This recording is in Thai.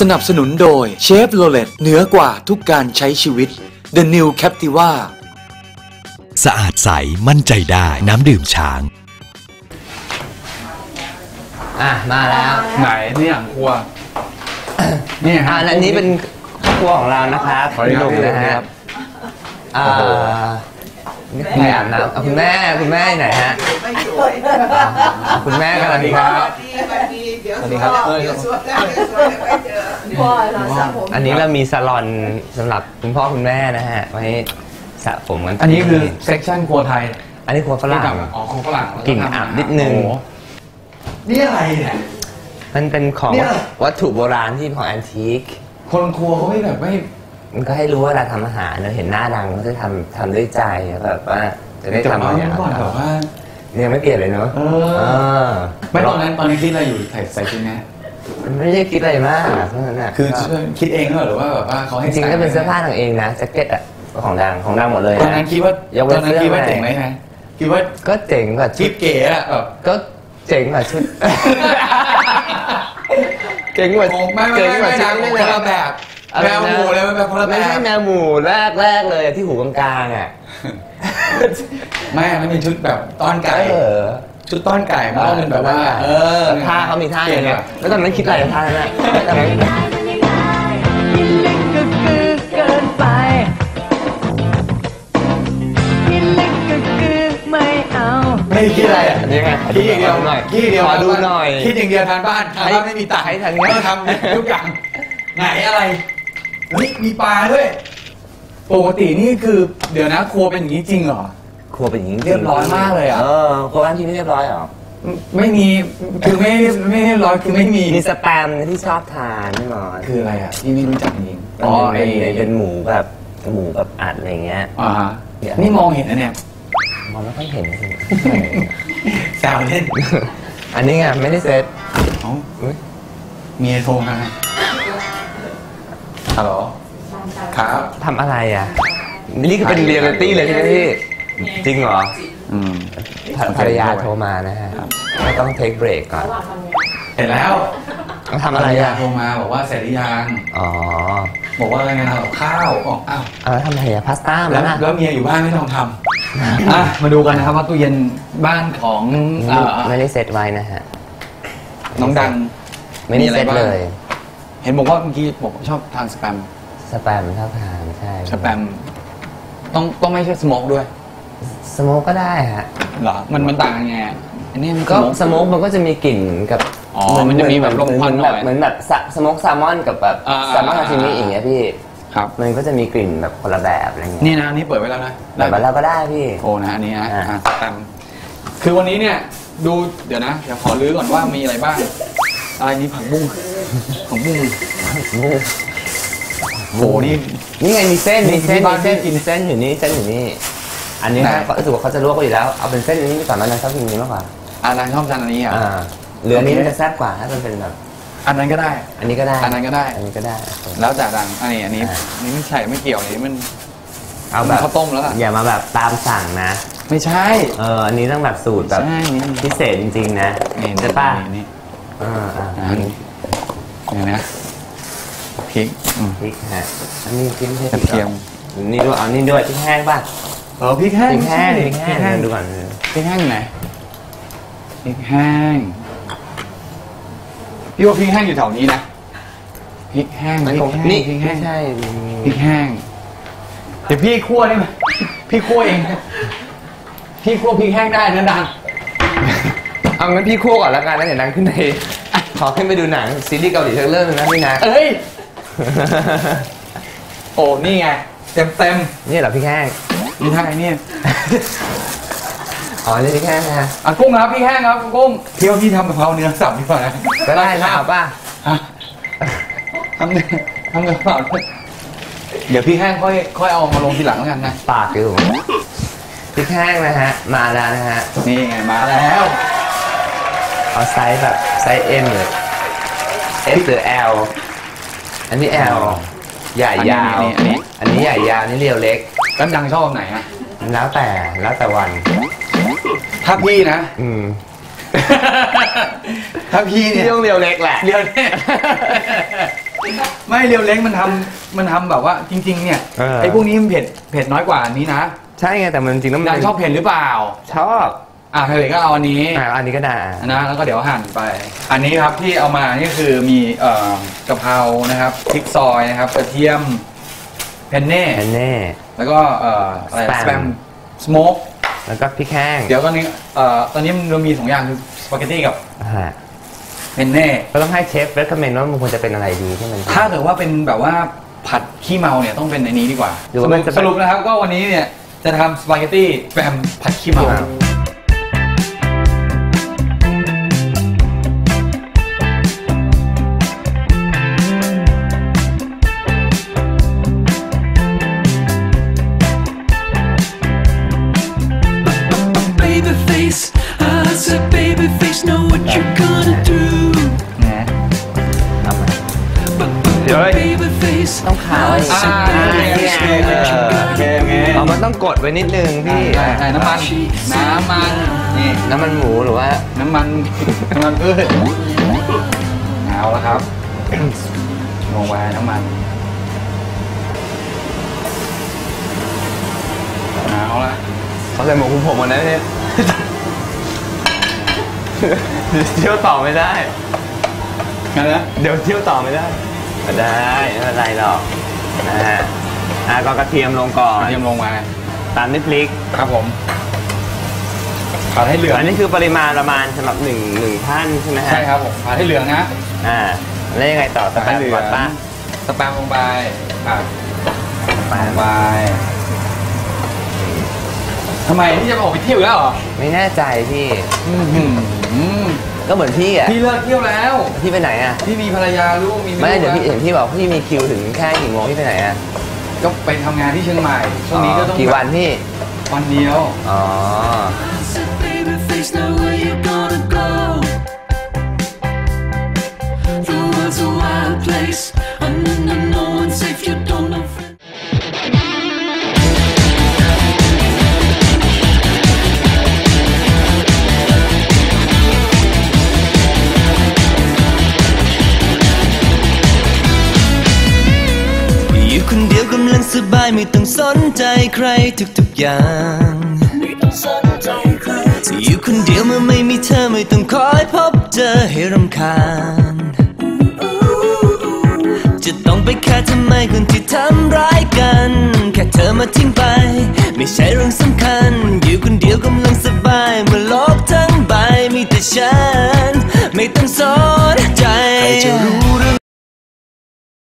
สนับสนุนโดยเชฟโรเลตเหนือกว่าทุกการใช้ชีวิต The New Captiva สะอาดใสมั่นใจได้น้ำดื่มช้าง อะมาแล้วไหนนี่อ่างครัว นี่ฮะอะและนี้เป็นครัวของเรานะครับขออนุญาตหนุ่มนะคฮะรับอ่านี่ใครอาบน้ำเอาคุณแม่คุณแม่ไหนฮะอะคุณแม่กำลังครับ สวัสดีครับเดี๋ยวสวดได้เดี๋ยวสวดได้ไปเจอพ่อเราสระผมอันนี้เรามีซาลอนสำหรับคุณพ่อคุณแม่นะฮะไว้สระผมกันอันนี้คือเซ็กชันครัวไทยอันนี้ครัวฝรั่งอ๋อของฝรั่งกลิ่นอับนิดนึงโอ้โหนี่อะไรเนี่ยมันเป็นของเนี่ยวัตถุโบราณที่ของแอนทิคคนครัวเขาไม่แบบไม่มันก็ให้รู้ว่าเวลาทำอาหารเราเห็นหน้าดังก็จะทำทำด้วยใจแบบว่าจะได้แต่ทำว่าอะไรเมื่อก่อนแบบว่า ยังไม่เปลี่ยนเลยเนาะเออเออไม่ตอนนั้นตอนนี้คิดอะไรอยู่ใส่ใส่ชุดนี้มันไม่ได้คิดอะไรมากอะเพราะฉะนั้นอะคือคิดเองเหรอหรือว่าแบบว่าเขาจให้ริงๆก็เป็นเสื้อผ้าของเองนะแจ็คเก็ตอะของดังของดังหมดเลยตอนนั้นคิดว่ายกเว้ตอนนนั้นเสื้อคิดว่าไว้เจ๋งไหมฮะคิดว่าก็เจ๋งกว่าชุคิดดเก๋อะแบบ ก็เจ๋งกว่าชุด เจ๋งกว่าไม่ไม่เจ๋งไม่กว่าไม่ชุดนะนี่คนเลยละแบบอะไร แมนะวหมูเลยมันแบบคนละแบไม่ใช่บแมวหมูแรกแรกเลยที่หูกลางๆอะไม่อันนั้นเป็นชุดแบบต้อนไก่เออชุดต้อนไก่มันต้องเป็นแบบว่า เออท่าเขามีท่าอย่างเงี้ยอะแล้วตอนนั้นคิดอะไรกับท่านั้นอะตอนนั้นก็คือเกินไปที่เล็กก็คือไม่เอาไม่คิดอะไรอะยังไงคิดอย่างเดียวหน่อยคิดอย่างเดียวขอดูหน่อย คิดอย่างเดียวทานบ้านทานบ้านไม่มีตังค์ให้ทันไงต้องทำทุกอย่างไหนอะไร เฮ้ยมีปลาด้วย ปกตินี่คือเดี๋ยวนะครัวเป็นอย่างนี้จริงเหรอ ครัวเป็นอย่างนี้เรียบร้อยมากเลยอะ เออครัวบ้านที่นี่เรียบร้อยเหรอไม่มีคือไม่ไม่เรียบร้อยคือไม่มีมีสแปมที่ชอบทานแน่นอนคืออะไรอะที่ไม่รู้จักจริงอ๋อไอ้เป็นไอ้เป็นหมูแบบหมูแบบอัดอะไรเงี้ย อ่าฮะนี่มองเห็นนะเนี่ยมองไม่ค่อยเห็นแซวเล่นอันนี้ไงไม่ได้เซ็ตเอ้าอุ๊ยเมียโทรมา ฮัลโหลครับทำอะไรอะ นี่คือเป็นเรียลลิตี้เลยใช่ไหมพี่ จริงเหรออืมภรภรรยาโทรมานะฮะก็ต้องเทคเบรกก่อนเห็นแล้วต้องทำอะไรภยาอะ โทรมาบอกว่าเสร็จหรือยังอ๋อ๋อบอกว่าอะไรงานทำกับข้าวบอกอ้าวเอาแล้วทำอะไรอะพาสต้าแล้แล้ววนะ แล้วเมียอยู่บ้านไม่ต้องทำอะมาดูกันนะครับว่าตู้เย็นบ้านของเอ่อไม่ได้เซ็ตไว้นะฮะน้องดังไม่ได้มีอะไรเซ็ตบ้างเลย เห็นบอกว่าเมื่อกี้บอกชอบทานสแปมสแปมชอบทานใช่สแปมต้องต้องไม่ใช่สโมกด้วยสโมกก็ได้ฮะเหรอมันมันต่างกันไงอะอันนี้มันก็ smoke สโมกมันก็จะมีกลิ่นกับอ๋อมันจะมีแบบลมควันหน่อย เหมือนแบบสะสโมกแซลมอนกับแบบอ่าแซลมอนซาชิมิอย่างเงี้ยพี่ครับ มันก็จะมีกลิ่นแบบคนละแบบอะไรเงี้ยนี่นะอันนี่เปิดไว้แล้วนะแบบว่าเราก็ได้พี่ โอ้นะอันนี้นะอ่าอ่าสแปมคือวันนี้เนี่ยดูเดี๋ยวนะเดี๋ยวขอรื้อก่อนว่ามีอะไรบ้าง อะไรนี้ผักบุ้ง ผักบุ้งโหนี่นี่ไงมีเส้นนี่มีเส้นที่บ้านมีเส้นพี่กินมีเส้นอยู่นี่เส้นอยู่นี่ อันนี้ไหนถ้ารู้สึกว่าเขาจะลวกไว้อยู่แล้วเอาเป็นเส้นนี้ก่อนแล้วนะชอบกินนี้มากกว่าอันนั้นชอบทานอันนี้อะอ่าเหลืออันนี้โอเคมันจะแซ่บกว่าถ้ามันเป็นแบบอันนั้นก็ได้ อันนี้ก็ได้ อันนั้นก็ได้ อันนี้ก็ได้โอเคแล้วแต่ดังอันนี้อันนี้อ่าอันนี้ไม่ใช่ไม่เกี่ยวอันนี้มันเอาแบบข้าวต้มแล้วล่ะอย่ามาแบบตามสั่งนะ ไม่ใช่ เอออันนี้ต้องแบบสูตรแบบใช่นี่พิเศษจริงๆนะนี่ใช่ป่ะนี่นี่อ่าอ่าอ่านี่นี่นะพ ริกอืมพริกฮะอันนี้พริกไม่ใช่กระเทียมนี่ด้วยเอานี่ด้วยพริกแห้งป่ะเออพริกแห้พงริกแห้งใช่พริกแห้งพริกแห้งดูก่อนพริกแห้งอยู่ไหนพริกแห้งพี่ว่าพริกแห้งอยู่แถวนี้นะพริกแห้งพมันริคกงแห้งนี่พริกแห้ไม่งใช่พริกแห้งเดี๋ยวพี่คั่วได้ไหมพี่คั่วเองพี่คั่วพริกแห้งได้นะดัง เอางั้นพี่คั่วก่อนแล้วกันนะเดี๋ยวนั่งขึ้นไปขอขึ้นไปดูหนังซีรีส์เกาหลีสักเรื่องหนึงนะพี่นะ เอ้ย โอ้นี่ไง เต็มเต็มนี่เหรอพริกแห้งๆนี่ไทยเนี่ยอ๋อนี่พริกแห้งนะฮะอะกุ้งครับพี่แห้งครับกุ้งเที่ยวพี่ทำกะเพราเนื้อสับดีกว่านะก็ได้นะเอาป่ะฮะทำเนื้อทำกะเพราด้วยเดี๋ยวพี่แห้งค่อยค่อยเอามาลงทีหลังแล้วกันนะ ปากอยู่พริกแห้งนะฮะมาแล้วนะฮะนี่ไงมาแล้ว เอาไซส์แบบไซส์ M หรือ S หรือ L อันนี้ L ใหญ่ยาวอันนี้อันนี้อันนี้ใหญ่ยาวนี่เรียวเล็กแล้วดังชอบไหนอะแล้วแต่แล้วแต่วัน ถ้าพี่นะ อืมถ้าพี่เนี่ยพี่ต้องเรียวเล็กแหละเรียวแน่ไม่เรียวเล้งมันทำมันทำแบบว่า จริง ๆ เนี่ยเออไอ้พวกนี้มันเผ็ดเผ็ดน้อยกว่าอันนี้นะ ใช่ไงแต่มันจริงๆแล้วมันนายชอบเผ็ดหรือเปล่า ชอบ อะเธอก็เอาอันนี้อ่าอันนี้ก็ได้นะแล้วก็เดี๋ยวหั่นไป อันนี้ครับที่เอามานี่คือมีเอ่อกะเพรานะครับพริกซอยนะครับกระเทียมเพนเน่แอนแน่ แล้วก็เอ่ออะไร Spam สแปมสโมกแล้วก็พริกแห้งเดี๋ยวตอนนี้เอ่อตอนนี้มันมีสองอย่างคือสปาเกตตี้กับอ่าเพนเน่ก็ต้องให้เชฟเรคคอมเมนต์ว่ามันควรจะเป็นอะไรดีที่มันถ้าเกิดว่าเป็นแบบว่าผัดขี้เมาเนี่ยต้องเป็นในนี้ดีกว่าหรือว่ามันจะสรุปนะครับก็วันนี้เนี่ยจะทำสปาเกตตี้แปมผัดขี้เมา But, but, Rồi. but baby face. ต้องขาว I อ่า said, โอ baby เค face, โอ know เค what you โอ gotta เคโอเคเอามันต้องกดไว้นิดนึงพี่ใช่ใช่น้ำมัน น้ำมัน นี่น้ำมันหมูหรือว่า น้ำมัน น้ำมันพืชเอาแล้วครับลงไปน้ำมันเอาละเขาใส่หมวกคลุมผมวันนั้นเนี่ยเที่ยวต่อไม่ได้งั้นนะเดี๋ยวเที่ยวต่อไม่ได้ ไม่ได้ไม่เป็นไรหรอกนะฮะอะก็กระเทียมลงก่อกนระเทียมลงมาตามด้วยพริกครับผมผัดให้เหลืองอันนี้คือปริมาณประมาณสำหรับหนึ่งหนึ่งท่านใช่ไหมฮะใช่ครับผมผัดให้เหลืองนะอ่าแล้วยังไงต่อสแปมก่อนป่ะสแปมลงไปอะสแปมลงไปทำไมที่จะออกไปเที่ยวอีกแล้วเหรอไม่แน่ใจพี่อื้อหือ ก็เหมือนพี่อะพี่เลิกเที่ยวแล้ว พี่ไปไหนอะ พี่มีภรรยาลูกมีไม่เดี๋ยวพี่ลูกเห็นพี่บอกพี่มีคิวถึงแค่กี่โมงพี่ไปไหนอะ ก็ไปทำงานที่เชียงใหม่ ช่วงนี้ก็ต้องกี่วันพี่ วันเดียว อ๋อ I said, baby face, now where you gonna go? The world's a wild place, and no one's safe. You don't สบายไม่ต้องสนใจใครทุกๆอย่างอยู่คนเดียวเมื่อไม่มีเธอไม่ต้องคอยพบเจอให้รำคาญ จะต้องไปแค่ทำไมคนที่ทำร้ายกัน แค่เธอมาทิ้งไป ไม่ใช่เรื่องสำคัญ อยู่คนเดียวกำลังสบายเมื่อโลกทั้งใบมีแต่ฉัน ไม่ต้องสนใจใครจะรู้